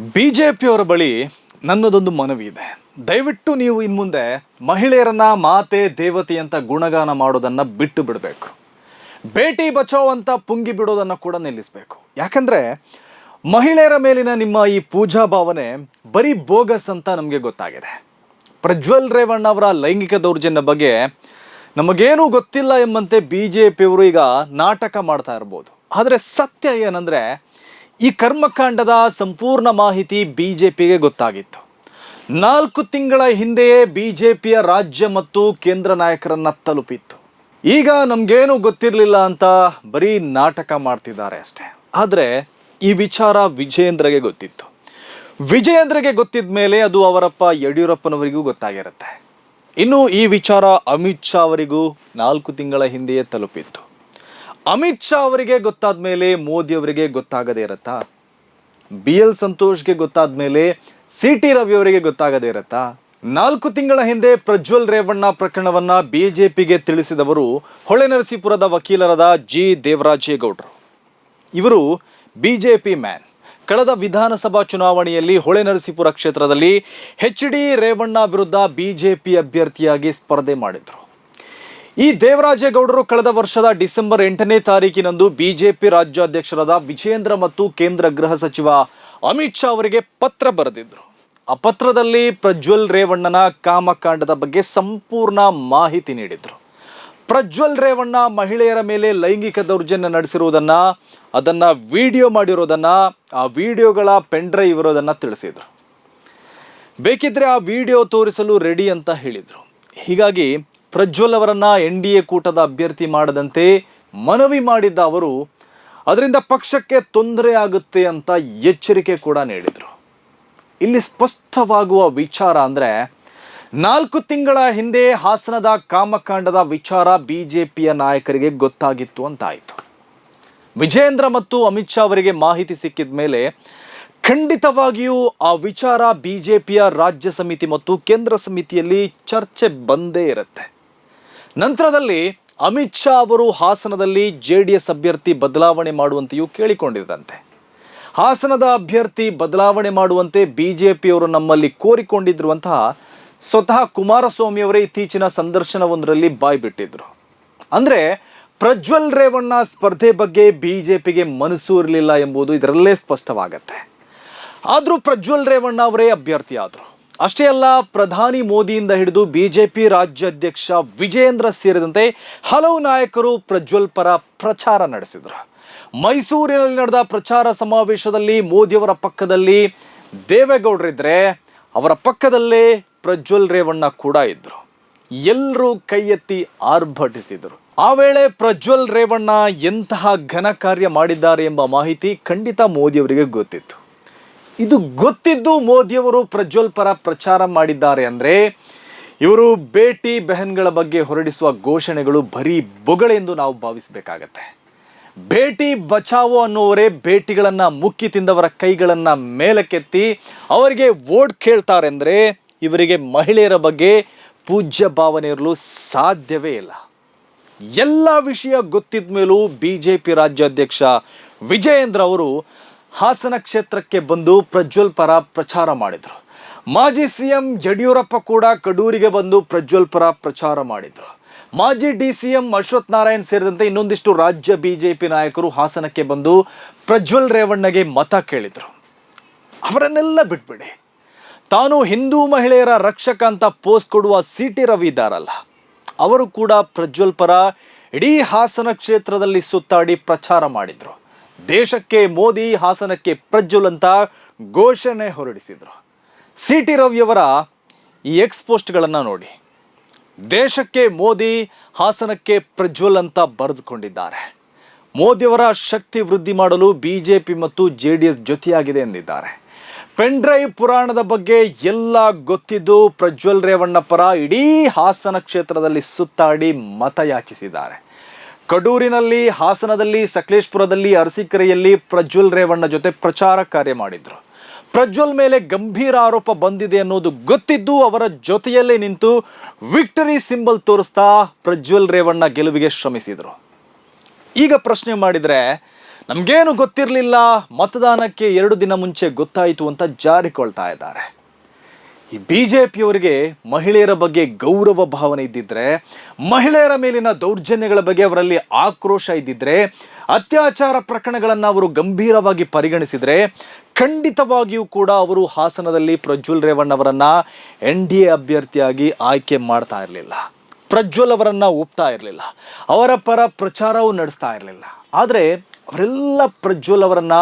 B J ಪಿಯವರ ಬಳಿ ನನ್ನದೊಂದು ಮನವಿ ಇದೆ. ದಯವಿಟ್ಟು ನೀವು ಇನ್ನು ಮುಂದೆ ಮಹಿಳೆಯರನ್ನ ಮಾತೆ, ದೇವತೆ ಅಂತ ಗುಣಗಾನ ಮಾಡೋದನ್ನ ಬಿಟ್ಟು ಬಿಡಬೇಕು. ಬೇಟಿ ಬಚಾವ್ ಅಂತ ಪುಂಗಿ ಬಿಡೋದನ್ನ ಕೂಡ ನಿಲ್ಲಿಸಬೇಕು. ಯಾಕಂದ್ರೆ ಮಹಿಳೆಯರ ಮೇಲಿನ ನಿಮ್ಮ ಈ ಪೂಜಾ ಭಾವನೆ ಬರೀ ಬೋಗಸ್ ಅಂತ ನಮಗೆ ಗೊತ್ತಾಗಿದೆ. ಪ್ರಜ್ವಲ್ ರೇವಣ್ಣ ಅವರ ಲೈಂಗಿಕ ದೌರ್ಜನ್ಯ ಬಗ್ಗೆ ನಮಗೇನೂ ಗೊತ್ತಿಲ್ಲ ಎಂಬಂತೆ ಬಿ ಜೆ ಪಿಯವರು ಈಗ ನಾಟಕ ಮಾಡ್ತಾ ಇರ್ಬೋದು. ಆದರೆ ಸತ್ಯ ಏನಂದ್ರೆ ಈ ಕರ್ಮಕಾಂಡದ ಸಂಪೂರ್ಣ ಮಾಹಿತಿ ಬಿ ಜೆ ಪಿಗೆ ಗೊತ್ತಾಗಿತ್ತು. ನಾಲ್ಕು ತಿಂಗಳ ಹಿಂದೆಯೇ ಬಿ ಜೆ ಪಿಯ ರಾಜ್ಯ ಮತ್ತು ಕೇಂದ್ರ ನಾಯಕರನ್ನ ತಲುಪಿತ್ತು. ಈಗ ನಮಗೇನು ಗೊತ್ತಿರಲಿಲ್ಲ ಅಂತ ಬರೀ ನಾಟಕ ಮಾಡ್ತಿದ್ದಾರೆ ಅಷ್ಟೇ. ಆದರೆ ಈ ವಿಚಾರ ವಿಜಯೇಂದ್ರಗೆ ಗೊತ್ತಿತ್ತು. ವಿಜಯೇಂದ್ರಗೆ ಗೊತ್ತಿದ್ದ ಮೇಲೆ ಅದು ಅವರಪ್ಪ ಯಡಿಯೂರಪ್ಪನವರಿಗೂ ಗೊತ್ತಾಗಿರುತ್ತೆ. ಇನ್ನು ಈ ವಿಚಾರ ಅಮಿತ್ ಶಾ ಅವರಿಗೂ ನಾಲ್ಕು ತಿಂಗಳ ಹಿಂದೆಯೇ ತಲುಪಿತ್ತು. ಅಮಿತ್ ಶಾ ಅವರಿಗೆ ಗೊತ್ತಾದ ಮೇಲೆ ಮೋದಿ ಅವರಿಗೆ ಗೊತ್ತಾಗದೇ ಇರತ್ತಾ? ಬಿ ಎಲ್ ಸಂತೋಷ್ಗೆ ಗೊತ್ತಾದ ಮೇಲೆ ಸಿ ಟಿ ರವಿ ಅವರಿಗೆ ಗೊತ್ತಾಗದೇ ಇರತ್ತಾ? ನಾಲ್ಕು ತಿಂಗಳ ಹಿಂದೆ ಪ್ರಜ್ವಲ್ ರೇವಣ್ಣ ಪ್ರಕರಣವನ್ನ ಬಿಜೆಪಿಗೆ ತಿಳಿಸಿದವರು ಹೊಳೆನರಸೀಪುರದ ವಕೀಲರಾದ ಜಿ ದೇವರಾಜೇಗೌಡರು. ಇವರು ಬಿಜೆಪಿ ಮ್ಯಾನ್. ಕಳೆದ ವಿಧಾನಸಭಾ ಚುನಾವಣೆಯಲ್ಲಿ ಹೊಳೆನರಸೀಪುರ ಕ್ಷೇತ್ರದಲ್ಲಿ ಎಚ್ ಡಿ ರೇವಣ್ಣ ವಿರುದ್ಧ ಬಿಜೆಪಿ ಅಭ್ಯರ್ಥಿಯಾಗಿ ಸ್ಪರ್ಧೆ ಮಾಡಿದ್ರು. ಈ ದೇವರಾಜೇಗೌಡರು ಕಳೆದ ವರ್ಷದ ಡಿಸೆಂಬರ್ ಎಂಟನೇ ತಾರೀಕಿನಂದು ಬಿಜೆಪಿ ರಾಜ್ಯಾಧ್ಯಕ್ಷರಾದ ವಿಜೇಂದ್ರ ಮತ್ತು ಕೇಂದ್ರ ಗೃಹ ಸಚಿವ ಅಮಿತ್ ಶಾ ಅವರಿಗೆ ಪತ್ರ ಬರೆದಿದ್ರು. ಆ ಪತ್ರದಲ್ಲಿ ಪ್ರಜ್ವಲ್ ರೇವಣ್ಣನ ಕಾಮಕಾಂಡದ ಬಗ್ಗೆ ಸಂಪೂರ್ಣ ಮಾಹಿತಿ ನೀಡಿದ್ರು. ಪ್ರಜ್ವಲ್ ರೇವಣ್ಣ ಮಹಿಳೆಯರ ಮೇಲೆ ಲೈಂಗಿಕ ದೌರ್ಜನ್ಯ ನಡೆಸಿರುವುದನ್ನ, ಅದನ್ನ ವಿಡಿಯೋ ಮಾಡಿರೋದನ್ನ, ಆ ವಿಡಿಯೋಗಳ ಪೆಂಡ್ರೈವ್ ಇರೋದನ್ನ ತಿಳಿಸಿದ್ರು. ಬೇಕಿದ್ರೆ ಆ ವಿಡಿಯೋ ತೋರಿಸಲು ರೆಡಿ ಅಂತ ಹೇಳಿದರು. ಹೀಗಾಗಿ ಪ್ರಜ್ವಲ್ ಅವರನ್ನು ಎನ್ ಡಿ ಎ ಕೂಟದ ಅಭ್ಯರ್ಥಿ ಮಾಡದಂತೆ ಮನವಿ ಮಾಡಿದ್ದ ಅವರು, ಅದರಿಂದ ಪಕ್ಷಕ್ಕೆ ತೊಂದರೆ ಆಗುತ್ತೆ ಅಂತ ಎಚ್ಚರಿಕೆ ಕೂಡ ನೀಡಿದರು. ಇಲ್ಲಿ ಸ್ಪಷ್ಟವಾಗುವ ವಿಚಾರ ಅಂದರೆ, ನಾಲ್ಕು ತಿಂಗಳ ಹಿಂದೆ ಹಾಸನದ ಕಾಮಕಾಂಡದ ವಿಚಾರ ಬಿಜೆಪಿಯ ನಾಯಕರಿಗೆ ಗೊತ್ತಾಗಿತ್ತು ಅಂತಾಯಿತು. ವಿಜೇಂದ್ರ ಮತ್ತು ಅಮಿತ್ ಶಾ ಅವರಿಗೆ ಮಾಹಿತಿ ಸಿಕ್ಕಿದ ಮೇಲೆ ಖಂಡಿತವಾಗಿಯೂ ಆ ವಿಚಾರ ಬಿಜೆಪಿಯ ರಾಜ್ಯ ಸಮಿತಿ ಮತ್ತು ಕೇಂದ್ರ ಸಮಿತಿಯಲ್ಲಿ ಚರ್ಚೆ ಬಂದೇ ಇರುತ್ತೆ. ನಂತರದಲ್ಲಿ ಅಮಿತ್ ಶಾ ಅವರು ಹಾಸನದಲ್ಲಿ ಜೆ ಡಿ ಎಸ್ ಅಭ್ಯರ್ಥಿ ಬದಲಾವಣೆ ಮಾಡುವಂತೆಯೂ ಕೇಳಿಕೊಂಡಿದ್ದಂತೆ. ಹಾಸನದ ಅಭ್ಯರ್ಥಿ ಬದಲಾವಣೆ ಮಾಡುವಂತೆ ಬಿ ಜೆ ಪಿಯವರು ನಮ್ಮಲ್ಲಿ ಕೋರಿಕೊಂಡಿದ್ರುವಂತಹ ಸ್ವತಃ ಕುಮಾರಸ್ವಾಮಿ ಅವರೇ ಇತ್ತೀಚಿನ ಸಂದರ್ಶನವೊಂದರಲ್ಲಿ ಬಾಯ್ಬಿಟ್ಟಿದ್ರು. ಅಂದರೆ ಪ್ರಜ್ವಲ್ ರೇವಣ್ಣ ಸ್ಪರ್ಧೆ ಬಗ್ಗೆ ಬಿ ಜೆ ಪಿಗೆ ಮನಸ್ಸು ಇರಲಿಲ್ಲ ಎಂಬುದು ಇದರಲ್ಲೇ ಸ್ಪಷ್ಟವಾಗತ್ತೆ. ಆದರೂ ಪ್ರಜ್ವಲ್ ರೇವಣ್ಣ ಅವರೇ ಅಭ್ಯರ್ಥಿ ಆದರು ಅಷ್ಟೇ ಅಲ್ಲ, ಪ್ರಧಾನಿ ಮೋದಿಯಿಂದ ಹಿಡಿದು ಬಿಜೆಪಿ ರಾಜ್ಯಾಧ್ಯಕ್ಷ ವಿಜೇಂದ್ರ ಸೇರಿದಂತೆ ಹಲವು ನಾಯಕರು ಪ್ರಜ್ವಲ್ ಪರ ಪ್ರಚಾರ ನಡೆಸಿದರು. ಮೈಸೂರಿನಲ್ಲಿ ನಡೆದ ಪ್ರಚಾರ ಸಮಾವೇಶದಲ್ಲಿ ಮೋದಿಯವರ ಪಕ್ಕದಲ್ಲಿ ದೇವೇಗೌಡರಿದ್ದರೆ ಅವರ ಪಕ್ಕದಲ್ಲೇ ಪ್ರಜ್ವಲ್ ರೇವಣ್ಣ ಕೂಡ ಇದ್ದರು ಎಲ್ಲರೂ ಕೈ ಎತ್ತಿ ಆರ್ಭಟಿಸಿದರು. ಆ ವೇಳೆ ಪ್ರಜ್ವಲ್ ರೇವಣ್ಣ ಎಂತಹ ಘನ ಕಾರ್ಯ ಮಾಡಿದ್ದಾರೆ ಎಂಬ ಮಾಹಿತಿ ಖಂಡಿತ ಮೋದಿಯವರಿಗೆ ಗೊತ್ತಿತ್ತು. ಇದು ಗೊತ್ತಿದ್ದು ಮೋದಿಯವರು ಪ್ರಜ್ವಲ್ ಪರ ಪ್ರಚಾರ ಮಾಡಿದ್ದಾರೆ ಅಂದರೆ ಇವರು ಬೇಟಿ ಬೆಹನ್ಗಳ ಬಗ್ಗೆ ಹೊರಡಿಸುವ ಘೋಷಣೆಗಳು ಬರೀ ಬೊಗಳೆಂದು ನಾವು ಭಾವಿಸಬೇಕಾಗತ್ತೆ. ಭೇಟಿ ಬಚಾವೋ ಅನ್ನುವರೇ ಭೇಟಿಗಳನ್ನು ಮುಕ್ಕಿ ತಿಂದವರ ಕೈಗಳನ್ನು ಮೇಲಕ್ಕೆತ್ತಿ ಅವರಿಗೆ ವೋಟ್ ಕೇಳ್ತಾರೆಂದರೆ ಇವರಿಗೆ ಮಹಿಳೆಯರ ಬಗ್ಗೆ ಪೂಜ್ಯ ಭಾವನೆ ಇರಲು ಸಾಧ್ಯವೇ ಇಲ್ಲ. ಎಲ್ಲ ವಿಷಯ ಗೊತ್ತಿದ್ದ ಮೇಲೂ ಬಿ ಜೆ ಪಿ ರಾಜ್ಯಾಧ್ಯಕ್ಷ ವಿಜಯೇಂದ್ರ ಅವರು ಹಾಸನ ಕ್ಷೇತ್ರಕ್ಕೆ ಬಂದು ಪ್ರಜ್ವಲ್ ಪರ ಪ್ರಚಾರ ಮಾಡಿದರು. ಮಾಜಿ ಸಿ ಎಂ ಯಡಿಯೂರಪ್ಪ ಕೂಡ ಕಡೂರಿಗೆ ಬಂದು ಪ್ರಜ್ವಲ್ ಪರ ಪ್ರಚಾರ ಮಾಡಿದರು. ಮಾಜಿ D C M Ashwath Narayan ಸೇರಿದಂತೆ ಇನ್ನೊಂದಿಷ್ಟು ರಾಜ್ಯ ಬಿಜೆಪಿ ನಾಯಕರು ಹಾಸನಕ್ಕೆ ಬಂದು ಪ್ರಜ್ವಲ್ ರೇವಣ್ಣಗೆ ಮತ ಕೇಳಿದರು. ಅವರನ್ನೆಲ್ಲ ಬಿಟ್ಬಿಡಿ. ತಾನು ಹಿಂದೂ ಮಹಿಳೆಯರ ರಕ್ಷಕ ಅಂತ ಪೋಸ್ಟ್ ಕೊಡುವ ಸಿ ಟಿ ರವಿ ಇದ್ದಾರಲ್ಲ, ಅವರು ಕೂಡ ಪ್ರಜ್ವಲ್ ಪರ ಇಡೀ ಹಾಸನ ಕ್ಷೇತ್ರದಲ್ಲಿ ಸುತ್ತಾಡಿ ಪ್ರಚಾರ ಮಾಡಿದ್ರು. ದೇಶಕ್ಕೆ ಮೋದಿ ಹಾಸನಕ್ಕೆ ಪ್ರಜ್ವಲ್ ಅಂತ ಘೋಷಣೆ ಹೊರಡಿಸಿದರು. ಸಿ ಟಿ ರವಿಯವರ ಈ ಎಕ್ಸ್ ಪೋಸ್ಟ್ಗಳನ್ನು ನೋಡಿ. ದೇಶಕ್ಕೆ ಮೋದಿ ಹಾಸನಕ್ಕೆ ಪ್ರಜ್ವಲ್ ಅಂತ ಬರೆದುಕೊಂಡಿದ್ದಾರೆ. ಮೋದಿಯವರ ಶಕ್ತಿ ವೃದ್ಧಿ ಮಾಡಲು ಬಿ ಜೆ ಪಿ ಮತ್ತು ಜೆ ಡಿ ಎಸ್ ಜೊತೆಯಾಗಿದೆ ಎಂದಿದ್ದಾರೆ. ಪೆಂಡ್ರೈವ್ ಪುರಾಣದ ಬಗ್ಗೆ ಎಲ್ಲ ಗೊತ್ತಿದ್ದು ಪ್ರಜ್ವಲ್ ರೇವಣ್ಣ ಪರ ಇಡೀ ಹಾಸನ ಕ್ಷೇತ್ರದಲ್ಲಿ ಸುತ್ತಾಡಿ ಮತ ಯಾಚಿಸಿದ್ದಾರೆ ಕಡೂರಿನಲ್ಲಿ, ಹಾಸನದಲ್ಲಿ, ಸಕಲೇಶ್ಪುರದಲ್ಲಿ, ಅರಸೀಕೆರೆಯಲ್ಲಿ ಪ್ರಜ್ವಲ್ ರೇವಣ್ಣ ಜೊತೆ ಪ್ರಚಾರ ಕಾರ್ಯ ಮಾಡಿದ್ರು. ಪ್ರಜ್ವಲ್ ಮೇಲೆ ಗಂಭೀರ ಆರೋಪ ಬಂದಿದೆ ಅನ್ನೋದು ಗೊತ್ತಿದ್ದು ಅವರ ಜೊತೆಯಲ್ಲೇ ನಿಂತು ವಿಕ್ಟರಿ ಸಿಂಬಲ್ ತೋರಿಸ್ತಾ ಪ್ರಜ್ವಲ್ ರೇವಣ್ಣ ಗೆಲುವಿಗೆ ಶ್ರಮಿಸಿದರು. ಈಗ ಪ್ರಶ್ನೆ ಮಾಡಿದರೆ, ನಮಗೇನು ಗೊತ್ತಿರಲಿಲ್ಲ, ಮತದಾನಕ್ಕೆ ಎರಡು ದಿನ ಮುಂಚೆ ಗೊತ್ತಾಯಿತು ಅಂತ ಜಾರಿಕೊಳ್ತಾ ಇದ್ದಾರೆ. ಈ ಬಿ ಜೆ ಪಿಯವರಿಗೆ ಮಹಿಳೆಯರ ಬಗ್ಗೆ ಗೌರವ ಭಾವನೆ ಇದ್ದಿದ್ರೆ, ಮಹಿಳೆಯರ ಮೇಲಿನ ದೌರ್ಜನ್ಯಗಳ ಬಗ್ಗೆ ಅವರಲ್ಲಿ ಆಕ್ರೋಶ ಇದ್ದಿದ್ರೆ, ಅತ್ಯಾಚಾರ ಪ್ರಕರಣಗಳನ್ನು ಅವರು ಗಂಭೀರವಾಗಿ ಪರಿಗಣಿಸಿದರೆ, ಖಂಡಿತವಾಗಿಯೂ ಕೂಡ ಅವರು ಹಾಸನದಲ್ಲಿ ಪ್ರಜ್ವಲ್ ರೇವಣ್ಣ ಅವರನ್ನು ಎನ್ ಡಿ ಎ ಅಭ್ಯರ್ಥಿಯಾಗಿ ಆಯ್ಕೆ ಮಾಡ್ತಾ ಇರಲಿಲ್ಲ. ಪ್ರಜ್ವಲ್ ಅವರನ್ನು ಒಪ್ತಾ ಇರಲಿಲ್ಲ. ಅವರ ಪರ ಪ್ರಚಾರವೂ ನಡೆಸ್ತಾ ಇರಲಿಲ್ಲ. ಆದರೆ ಅವರೆಲ್ಲ ಪ್ರಜ್ವಲ್ ಅವರನ್ನ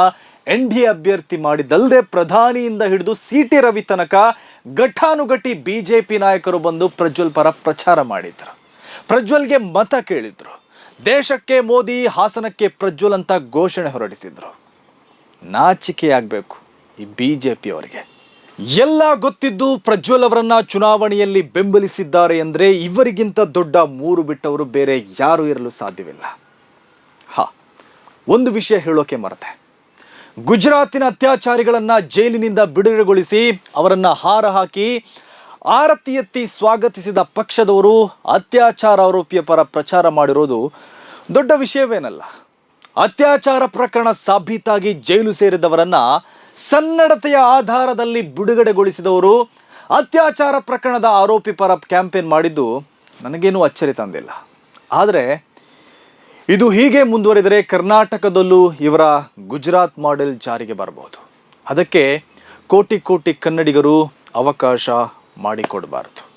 ಎನ್ ಡಿ ಅಭ್ಯರ್ಥಿ ಮಾಡಿದ್ದಲ್ಲದೆ ಪ್ರಧಾನಿಯಿಂದ ಹಿಡಿದು ಸಿ ಟಿ ರವಿ ತನಕ ಘಟಾನುಘಟಿ ಬಿ ಜೆ ಪಿ ನಾಯಕರು ಬಂದು ಪ್ರಜ್ವಲ್ ಪರ ಪ್ರಚಾರ ಮಾಡಿದ್ರು. ಪ್ರಜ್ವಲ್ಗೆ ಮತ ಕೇಳಿದ್ರು. ದೇಶಕ್ಕೆ ಮೋದಿ, ಹಾಸನಕ್ಕೆ ಪ್ರಜ್ವಲ್ ಅಂತ ಘೋಷಣೆ ಹೊರಡಿಸಿದ್ರು. ನಾಚಿಕೆಯಾಗಬೇಕು ಈ ಬಿ ಜೆ ಪಿಯವರಿಗೆ ಎಲ್ಲ ಗೊತ್ತಿದ್ದು ಪ್ರಜ್ವಲ್ ಅವರನ್ನ ಚುನಾವಣೆಯಲ್ಲಿ ಬೆಂಬಲಿಸಿದ್ದಾರೆ ಅಂದರೆ ಇವರಿಗಿಂತ ದೊಡ್ಡ ಮೂರು ಬಿಟ್ಟವರು ಬೇರೆ ಯಾರೂ ಇರಲು ಸಾಧ್ಯವಿಲ್ಲ. ಹಾ, ಒಂದು ವಿಷಯ ಹೇಳೋಕೆ ಮರೆತೆ. ಗುಜರಾತಿನ ಅತ್ಯಾಚಾರಿಗಳನ್ನು ಜೈಲಿನಿಂದ ಬಿಡುಗಡೆಗೊಳಿಸಿ ಅವರನ್ನ ಹಾರ ಹಾಕಿ ಆರತಿ ಎತ್ತಿ ಸ್ವಾಗತಿಸಿದ ಪಕ್ಷದವರು ಅತ್ಯಾಚಾರ ಆರೋಪಿಯ ಪರ ಪ್ರಚಾರ ಮಾಡಿರೋದು ದೊಡ್ಡ ವಿಷಯವೇನಲ್ಲ. ಅತ್ಯಾಚಾರ ಪ್ರಕರಣ ಸಾಬೀತಾಗಿ ಜೈಲು ಸೇರಿದವರನ್ನ ಸನ್ನಡತೆಯ ಆಧಾರದಲ್ಲಿ ಬಿಡುಗಡೆಗೊಳಿಸಿದವರು ಅತ್ಯಾಚಾರ ಪ್ರಕರಣದ ಆರೋಪಿ ಪರ ಕ್ಯಾಂಪೇನ್ ಮಾಡಿದ್ದು ನನಗೇನೂ ಅಚ್ಚರಿ ತಂದಿಲ್ಲ. ಆದರೆ ಇದು ಹೀಗೆ ಮುಂದುವರಿದರೆ ಕರ್ನಾಟಕದಲ್ಲೂ ಇವರ ಗುಜರಾತ್ ಮಾಡೆಲ್ ಜಾರಿಗೆ ಬರಬಹುದು. ಅದಕ್ಕೆ ಕೋಟಿ ಕೋಟಿ ಕನ್ನಡಿಗರು ಅವಕಾಶ ಮಾಡಿಕೊಡಬಾರದು.